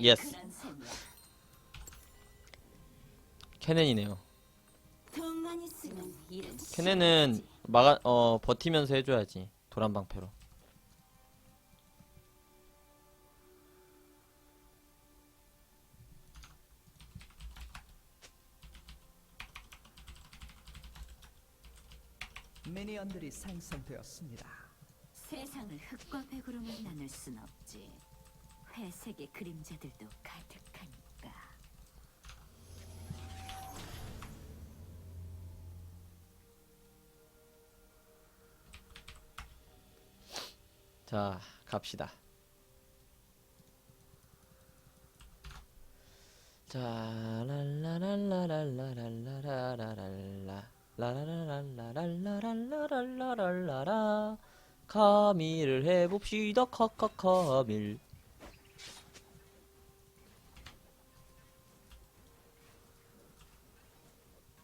예스. 케넨이네요. 케넨은. 막아 어 버티면서 해줘야지 도란 방패로. 미니언들이 생성되었습니다. 세상을 흙과 백으로만 나눌 순 없지. 회색의 그림자들도 가득하니까. 자 갑시다. 자 랄라랄라랄라랄라랄라랄라 라라랄라랄라랄라랄라라 카밀을 해봅시다 카카 카밀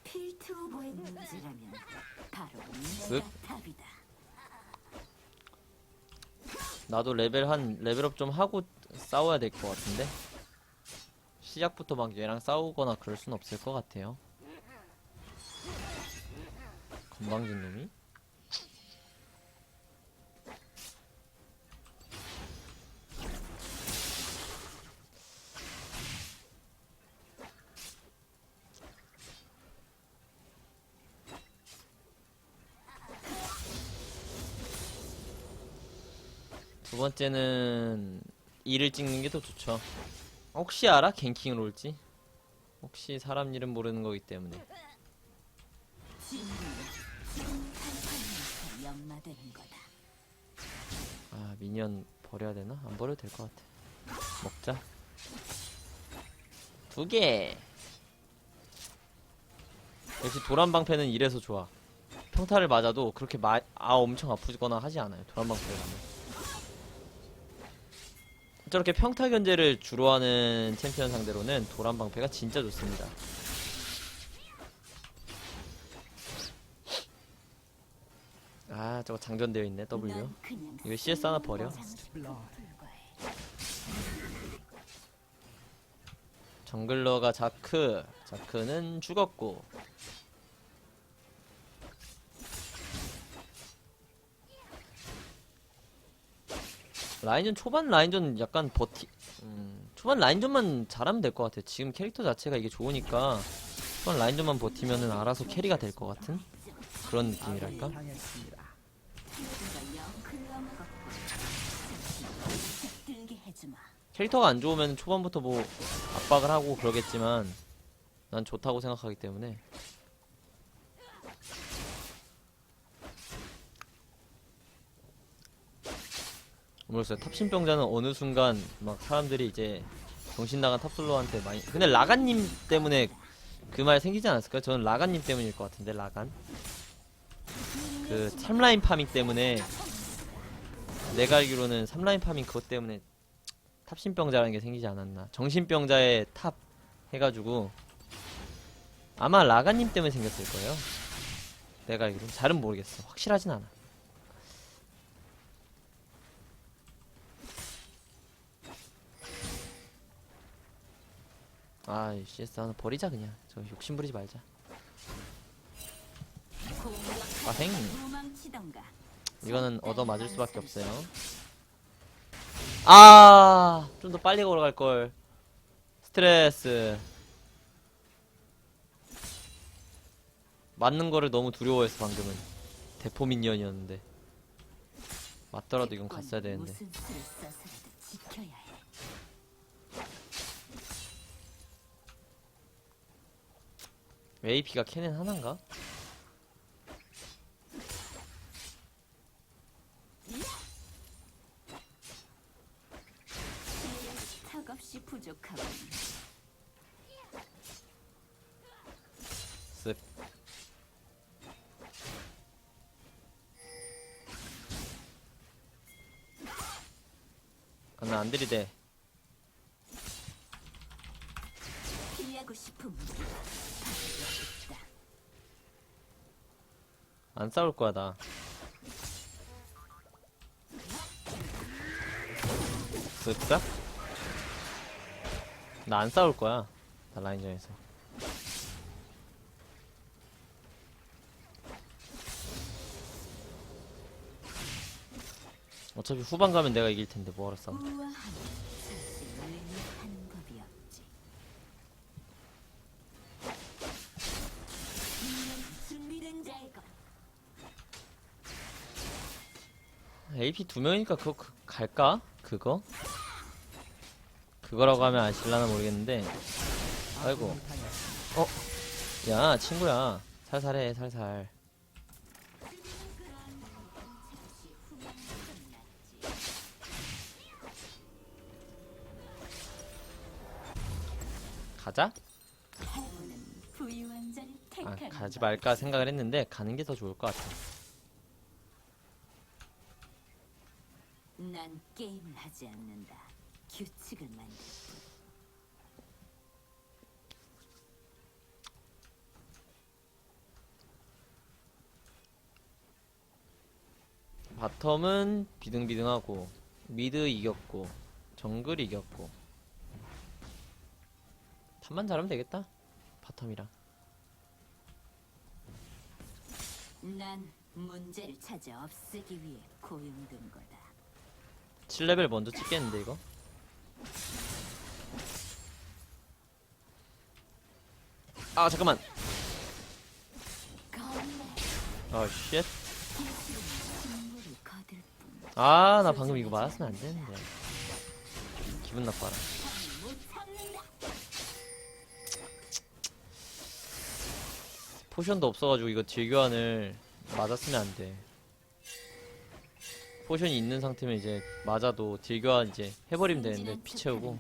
필트 문제라면 바로. 내가 답이다. 나도 레벨 한 레벨업 좀 하고 싸워야 될 것 같은데? 시작부터 막 얘랑 싸우거나 그럴 순 없을 것 같아요. 건방진 놈이 두 번째는 이를 찍는 게 더 좋죠. 혹시 알아? 갱킹으로 올지? 혹시 사람 이름 모르는 거기 때문에. 아, 미니언 버려야 되나? 안 버려도 될 것 같아. 먹자. 두 개! 역시 도란 방패는 이래서 좋아. 평타를 맞아도 그렇게 마, 아, 엄청 아프거나 하지 않아요. 도란 방패를 하면. 저렇게 평타 견제를 주로 하는 챔피언 상대로는 도란 방패가 진짜 좋습니다. 아, 저거 장전되어 있네, W. 이거 CS 하나 버려. 정글러가 자크 자크는 죽었고 라인전 초반 라인전 약간 버티 음, 초반 라인전만 잘하면 될 것 같아요 지금 캐릭터 자체가 이게 좋으니까 초반 라인전만 버티면은 알아서 캐리가 될 것 같은 그런 느낌이랄까. 캐릭터가 안 좋으면 초반부터 뭐 압박을 하고 그러겠지만 난 좋다고 생각하기 때문에 모르겠어요 탑신병자는 어느 순간 막 사람들이 이제 정신 나간 탑솔로한테 많이 근데 라간님 때문에 그 말 생기지 않았을까요? 저는 라간님 때문일 것 같은데 라간 그 3라인 파밍 때문에 내가 알기로는 3라인 파밍 그것 때문에 탑신병자라는 게 생기지 않았나. 정신병자의 탑 해가지고 아마 라가님 때문에 생겼을 거예요. 내가 알기로 잘은 모르겠어. 확실하진 않아. 아, 이 CS 하나 버리자 그냥. 저 욕심 부리지 말자. 빠생. 도망치던가. 이거는 얻어 맞을 수밖에 없어요. 아, 좀 더 빨리 걸어갈 걸. 스트레스. 맞는 거를 너무 두려워해서 방금은 대포 미니언이었는데 맞더라도 이건 갔어야 되는데. 무슨 수를 써서라도 지켜야 해. AP가 캐넨 하나인가? 탁없이 부족하군. 쓱. 아, 나안 들이대. 피하고 싶은 무기. 있다. 안 싸울 거야, 나. 쓱싹? 나안 싸울 거야. 나 라인전에서. 어차피 후반 가면 내가 이길 텐데 뭐하러 싸워. AP 두 명이니까 그거 그- 갈까? 그거? 그거라고 하면 아실라나 모르겠는데. 아이고. 당했습니다. 야, 친구야. 살살해, 살살. 가자? 아, 가지 법. 말까 생각을 했는데 가는 게 더 좋을 것 같아. 난 게임을 하지 않는다. 규칙을 만들 뿐. 바텀은 비등비등하고 미드 이겼고 정글 이겼고 탑만 잘하면 되겠다. 바텀이랑. 난 문제를 찾아 없애기 위해 고용된 거다. 7레벨 먼저 찍겠는데 이거? 아 잠깐만. 아 쉣. 아 나 방금 이거 맞았으면 안 되는데. 기분 나빠라. 포션도 없어가지고 이거 딜 교환을 맞았으면 안 돼. 포션이 있는 상태면 이제 맞아도 딜 교환 이제 해버리면 되는데 피 채우고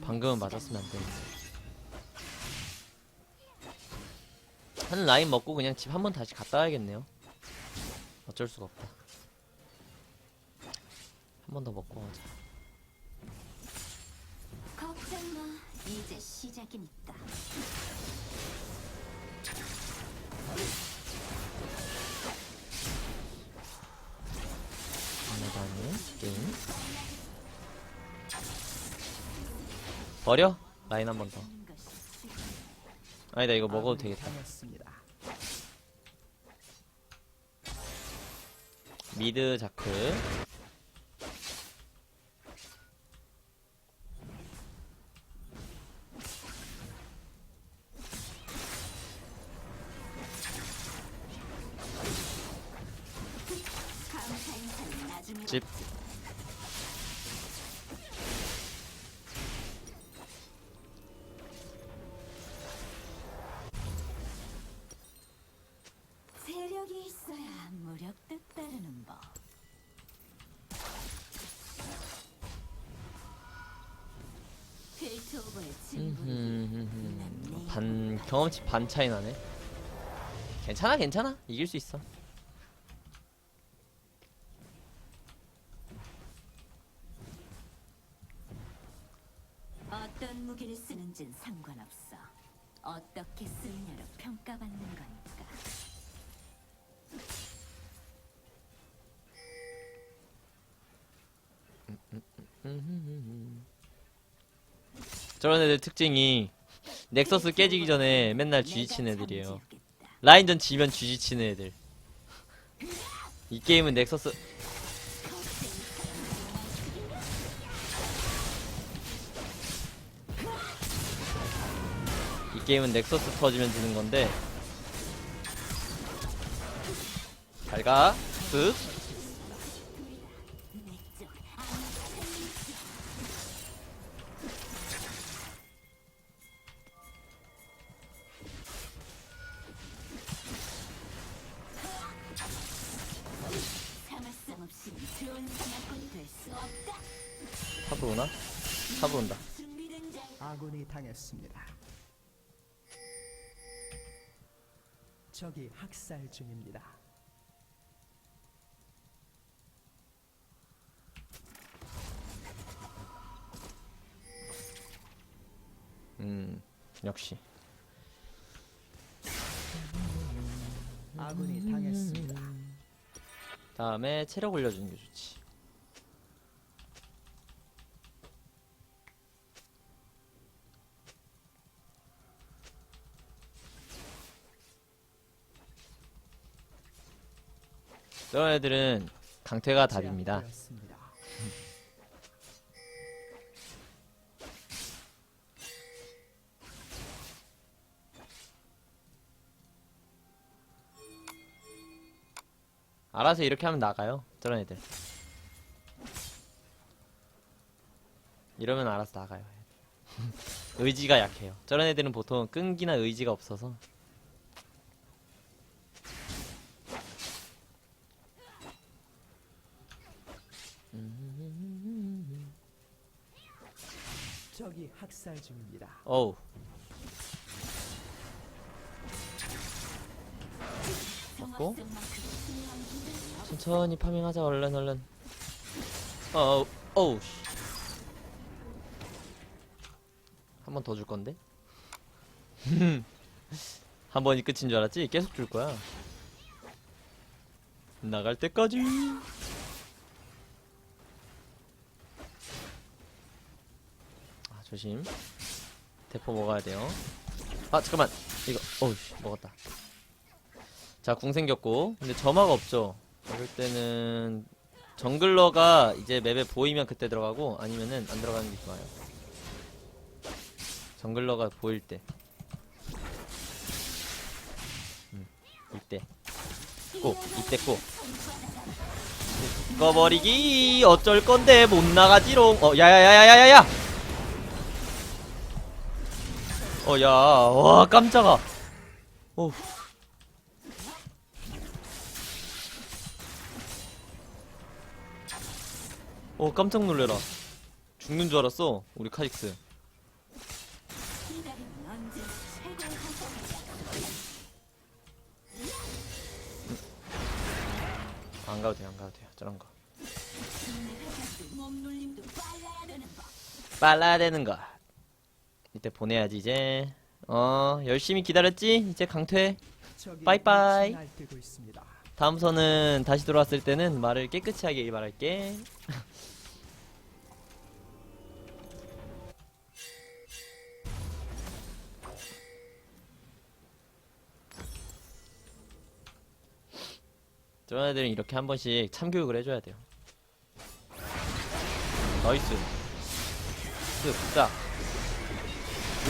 방금은 맞았으면 안 되는데. 한 라인 먹고 그냥 집 한 번 다시 갔다 와야겠네요. 어쩔 수가 없다. 한 번 더 먹고 가자. 걱정 마. 이제 시작이니까. 장난하네 게임. 버려? 라인 한 번 더. 아니다 이거 먹어도 되겠다. 미드 자크. 집. 경험치 반 차이 나네. 괜찮아 괜찮아 이길 수 있어. 어떤 무기를 쓰는진 상관없어. 어떻게 쓰느냐로 평가받는 거니까. 저런 애들 특징이 넥서스 깨지기 전에 맨날 쥐지치는 애들이에요. 라인전 지면 쥐지치는 애들. 이 게임은 넥서스 이 게임은 넥서스 터지면 지는 건데 잘가 쓱 탑으로 오나? 탑으로 온다 아군이 당했습니다. 적이 학살 중입니다. 음 역시 아군이 당했습니다. 다음에 체력 올려주는 게 좋지 저런 애들은 강퇴가 답입니다. 알아서 이렇게 하면 나가요. 저런 애들. 이러면 알아서 나가요. 의지가 약해요. 저런 애들은 보통 끈기나 의지가 없어서 적이 중입니다. 어우. 맞고. 천천히 파밍하자 얼른 얼른. 어우. 어우 한번 더 줄 건데? 한 번이 끝인 줄 알았지? 계속 줄 거야. 나갈 때까지. 아 조심 대포 먹어야 돼요. 아 잠깐만. 이거 어우 씨 먹었다. 자궁 생겼고. 근데 점화가 없죠. 이럴 때는 정글러가 이제 맵에 보이면 그때 들어가고 아니면은 안 들어가는 게 좋아요. 정글러가 보일 때. 음, 이때. 꼭 이때 꼭. 꺼버리기 어쩔 건데 못 나가지롱. 어 야야야야야야야 어 야 와 깜짝아. 오어 깜짝 놀래라. 죽는 줄 알았어 우리 카직스. 언제 최고의 보상이야. 안 가도 가도 돼요 저런 거. 빨라야 되는 거 이때 보내야지 이제. 어 열심히 기다렸지? 이제 강퇴? 빠이빠이. 다음 선은 다시 들어왔을 때는 말을 깨끗이 하게 말할게. 저런 애들은 이렇게 한 번씩 참교육을 해줘야 돼요. 나이스. 쓱 싹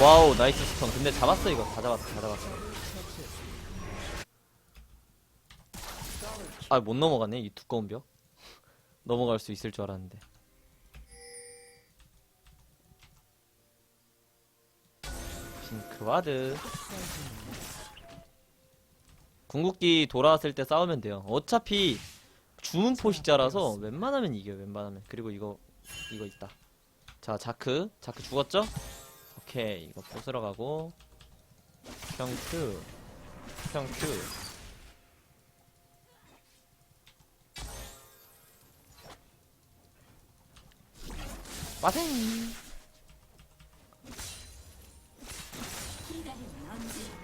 와우 나이스 스턴. 근데 잡았어 이거. 다 잡았어 다 잡았어. 아 못 넘어가네 이 두꺼운 벽? 넘어갈 수 있을 줄 알았는데. 핑크와드. 궁극기 돌아왔을 때 싸우면 돼요. 어차피 주문 포식자라서 웬만하면 이겨요 웬만하면. 그리고 이거 이거 있다. 자 자크. 자크 죽었죠? 오케이 이거 부스러 가고. 평큐 평큐 빠생!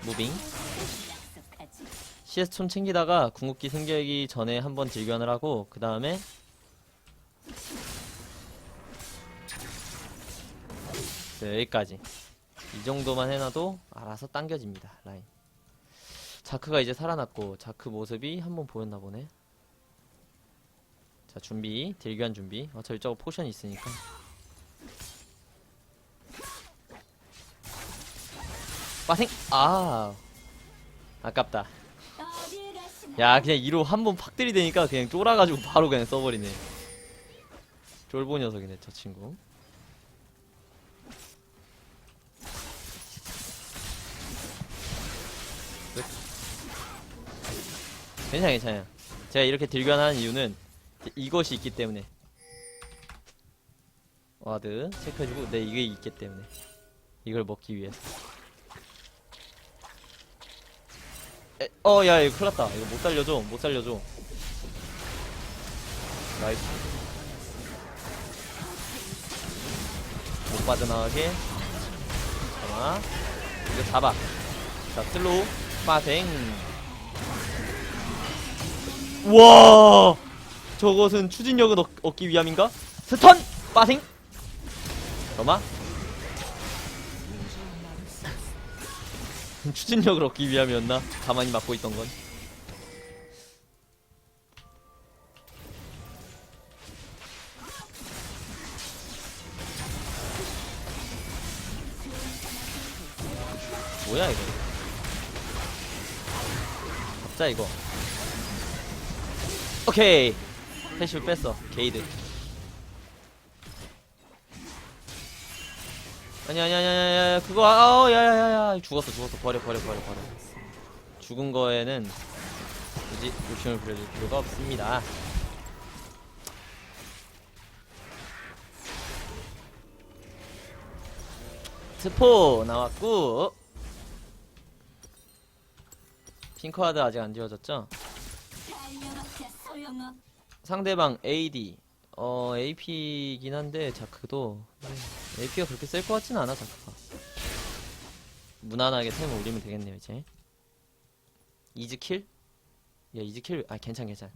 무빙. CS 촌 챙기다가 궁극기 생기기 전에 한번 딜견을 하고 그 다음에 네, 여기까지. 이 정도만 해놔도 알아서 당겨집니다 라인. 자크가 이제 살아났고 자크 모습이 한번 보였나 보네. 자 준비 딜견 준비. 어차피 저거 포션 있으니까. 빠생! 아! 아깝다? 야 그냥 이로 한 번 팍 들이대니까 그냥 쫄아가지고 바로 그냥 써버리네. 쫄보 녀석이네 저 친구 괜찮아 괜찮아 제가 이렇게 딜견하는 이유는 이것이 있기 때문에 와드 체크해주고 네 이게 있기 때문에 이걸 먹기 위해서 에, 어, 야, 이거 큰일 났다. 이거 못 살려줘. 못 살려줘. 나이스. 못 빠져나가게. 잠깐만. 이거 잡아. 자, 슬로우. 빠생. 와 저것은 추진력을 얻, 기 위함인가? 스턴! 빠생! 넘어 추진력을 얻기 위함이었나? 가만히 막고 있던 건 뭐야 이거 갑자 이거 오케이. 패시브 뺐어. 게이드. 아니 아니 아니 아니 아니 그거 아우 야야야야. 죽었어 죽었어. 버려 버려 버려 버려. 죽은 거에는 굳이 욕심을 부려줄 필요가 없습니다. 스포 나왔고 핑크하드 아직 안 지워졌죠? 상대방 AD 어 AP이긴 한데 자크도 AP가 그렇게 셀것 같진 않아 자크가. 무난하게 템을 올리면 되겠네요 이제. 이즈킬? 야 이즈킬 아 괜찮 괜찮.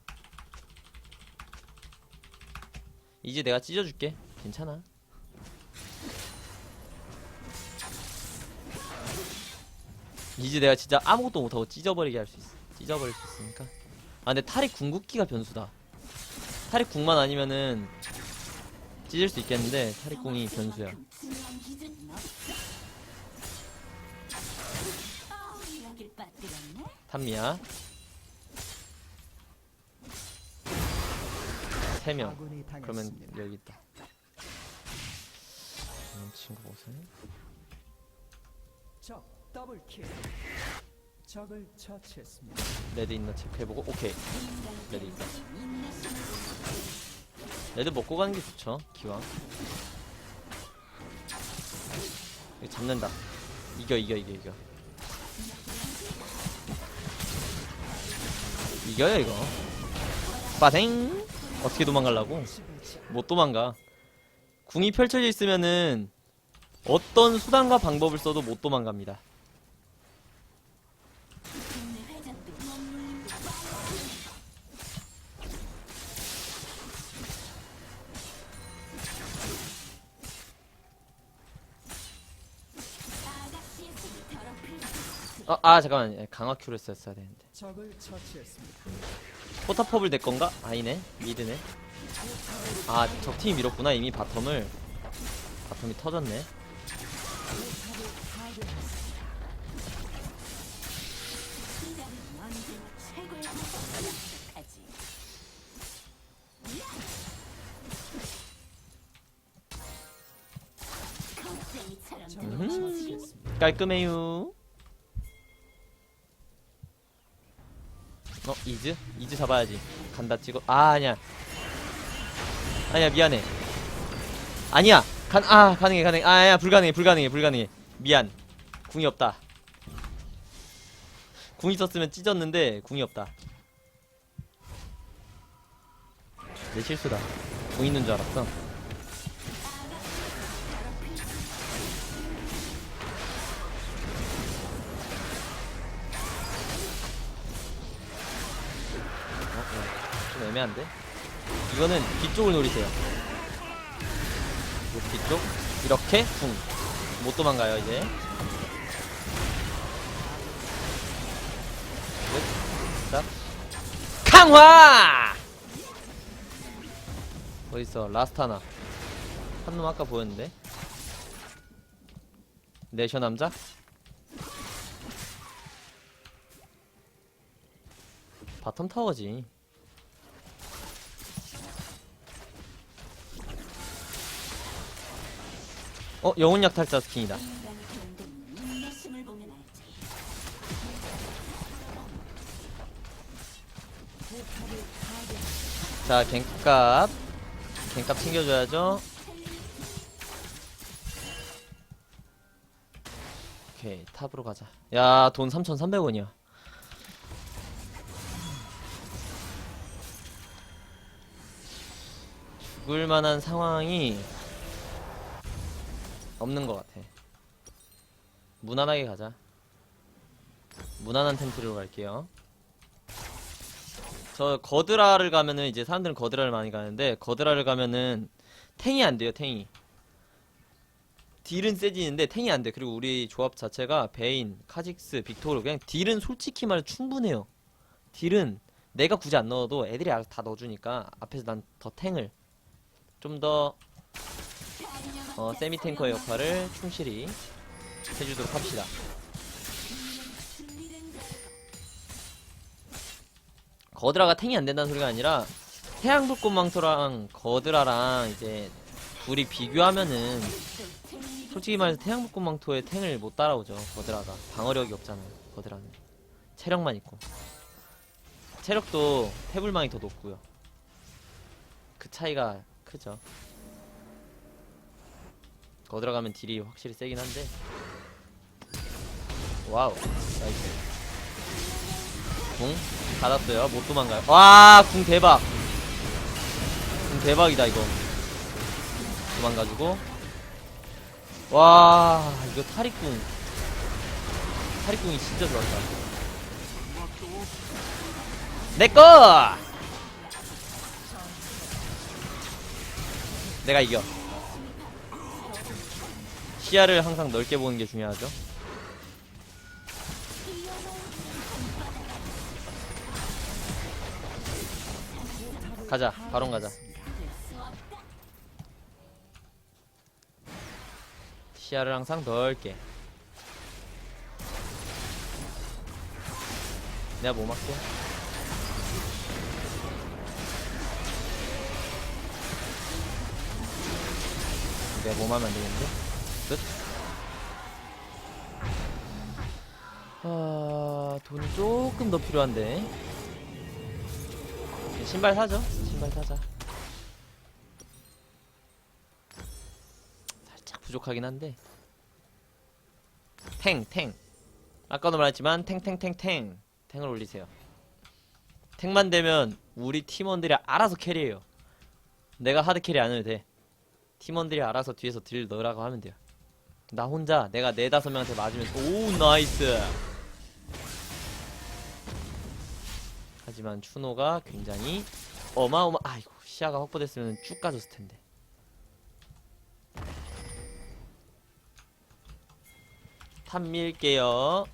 이제 내가 찢어줄게. 괜찮아. 이제 내가 진짜 아무것도 못하고 찢어버리게 할 수 있어 찢어버릴 수 있으니까 아 근데 탈이 궁극기가 변수다. 탈이 궁만 아니면은 찢을 수 있겠는데 탈이 궁이 변수야. 탐미야. 3명. 아군이 그러면. 여기 있다. 이런 친구 보세요 적을 처치했습니다. 레드 있나 체크해보고 오케이. 레드 있다. 레드 먹고 가는 게 좋죠 기왕. 이거 잡는다. 이겨 이겨 이겨 이겨. 이겨요 이거. 빠생 어떻게 도망가려고. 못 도망가. 궁이 펼쳐져 있으면은 어떤 수단과 방법을 써도 못 도망갑니다 수 아, 아 잠깐만 예, 강화 큐를 썼어야 되는데 적을 처치했습니다. 포탑업을 낼 건가? 아니네 미드네 아 적팀이 밀었구나 이미 바텀을 바텀이 터졌네 적을 음. 처치했습니다. 깔끔해요 이즈? 이즈 잡아야지. 간다 찍어. 아 아니야. 아니야 미안해. 아니야. 간, 아 가능해 가능해. 아 아니야 불가능해 불가능해 불가능해. 미안. 궁이 없다. 궁 있었으면 찢었는데 궁이 없다. 내 실수다. 궁 있는 줄 알았어. 어, 애매한데? 이거는 뒤쪽을 노리세요. 요 뒤쪽 이렇게 궁. 못 도망가요 이제. 끝. 자. 강화! 어딨어? 라스트 하나. 한 놈 아까 보였는데. 내셔 남자? 바텀 타워지. 어, 영혼 약탈자 스킨이다. 자, 갱값. 갱값 챙겨줘야죠. 오케이, 탑으로 가자. 야, 돈 3,300원이야. 죽을 만한 상황이 없는 것 같아. 무난하게 가자. 무난한 텐트로 갈게요. 저 거드라를 가면은 이제 사람들은 거드라를 많이 가는데 거드라를 가면은 탱이 안 돼요 탱이 딜은 세지는데 탱이 안 돼 그리고 우리 조합 자체가 베인, 카직스, 빅토르 그냥 딜은 솔직히 말해 충분해요 딜은 내가 굳이 안 넣어도 애들이 알아서 다 넣어주니까 앞에서 난 더 탱을 좀더 어, 세미 탱커의 역할을 충실히 해주도록 합시다. 거드라가 탱이 안 된다는 소리가 아니라 태양불꽃망토랑 거드라랑 이제 둘이 비교하면은 솔직히 말해서 태양불꽃망토의 탱을 못 따라오죠 거드라가. 방어력이 없잖아요 거드라는. 체력만 있고. 체력도 태블망이 더 높고요. 그 차이가 크죠. 거드라 가면 딜이 확실히 세긴 한데. 와우. 나이스. 궁 받았어요. 못 도망가요. 와궁 대박. 궁 대박이다 이거. 도망가지고. 와 이거 탈익궁. 탈익궁이 진짜 좋았다. 내꺼 내가 이겨 시야를 항상 넓게 보는 게 중요하죠. 가자 바론 가자. 시야를 항상 넓게. 내가 뭐 맞게? 내가 뭐 하면 안 되겠는데? 아, 돈이 조금 더 필요한데. 신발 사죠? 신발 사자. 살짝 부족하긴 한데. 탱, 탱. 아까도 말했지만 탱탱탱탱. 탱을 올리세요. 탱만 되면 우리 팀원들이 알아서 캐리해요. 내가 하드 캐리 안 해도 돼. 팀원들이 알아서 뒤에서 딜 넣으라고 하면 돼요. 나 혼자 내가 네 다섯 명한테 맞으면서 오 나이스. 하지만 추노가 굉장히 어마어마 아이고 시야가 확보됐으면 쭉 가졌을 텐데. 탑 밀게요.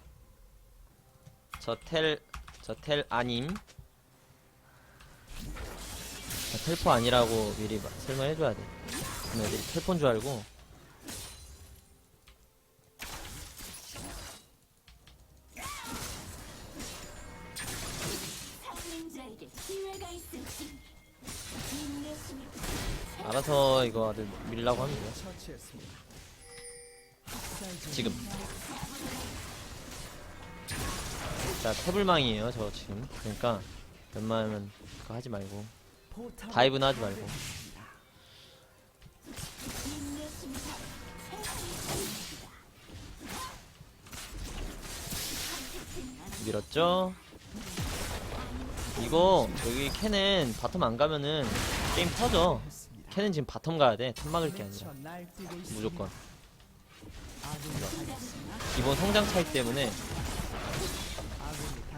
저 텔, 저 텔 아님. 저 텔포 아니라고 미리 마- 설명해줘야 돼. 그럼 애들이 텔포인 줄 알고. 상민자에게 기회가 있을지 알아서 이거 아들 밀라고 하면. 처치했습니다. 지금. 자, 태블망이에요, 저 지금. 그러니까, 웬만하면 그거 하지 말고. 다이브는 하지 말고. 밀었죠? 이거, 여기 캐는 바텀 안 가면은 게임 터져. 캐는 지금 바텀 가야 돼. 탑 막을 게 아니라. 무조건. 기본 성장 차이 때문에.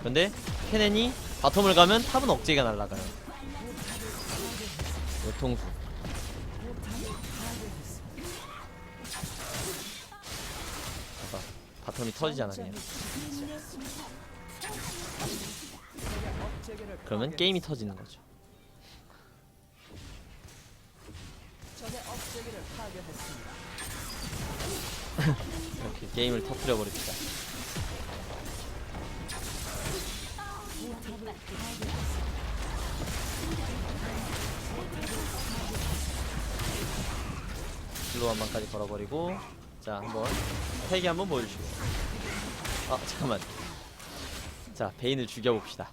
근데, 캐넨이 바텀을 가면 탑은 억제기가 날라가요. 요통수. 봐봐. 바텀이 그냥. 업체계를 그러면 게임이 터지는 거죠. 이렇게 게임을 터뜨려 버립시다. 슬로우 한 방까지 걸어버리고 자 한번 세개 한번 보여주시고. 아 잠깐만. 자 베인을 죽여봅시다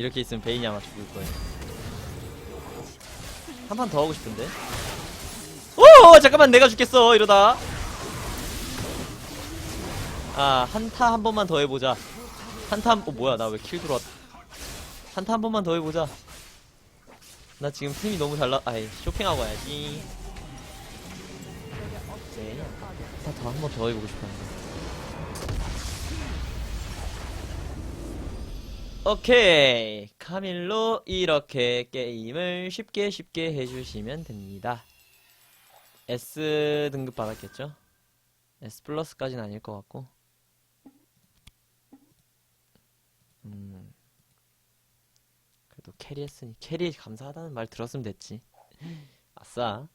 이렇게 있으면 베인이 아마 죽을 거예요. 한 판 더 하고 싶은데? 오 잠깐만 내가 죽겠어. 이러다. 아 한타 한 번만 더 해보자. 한타 한, 어 뭐야 나 왜 킬 들어왔 한타 한 번만 더 해보자. 나 지금 팀이 너무 잘나 아이 쇼핑하고 와야지. 네 한타 더 한 번 더 해보고 싶었는데 오케이. 카밀로 이렇게 게임을 쉽게 쉽게 해주시면 됩니다. S 등급 받았겠죠? S 플러스까지는 아닐 것 같고. 음. 그래도 캐리했으니 캐리 감사하다는 말 들었으면 됐지. 아싸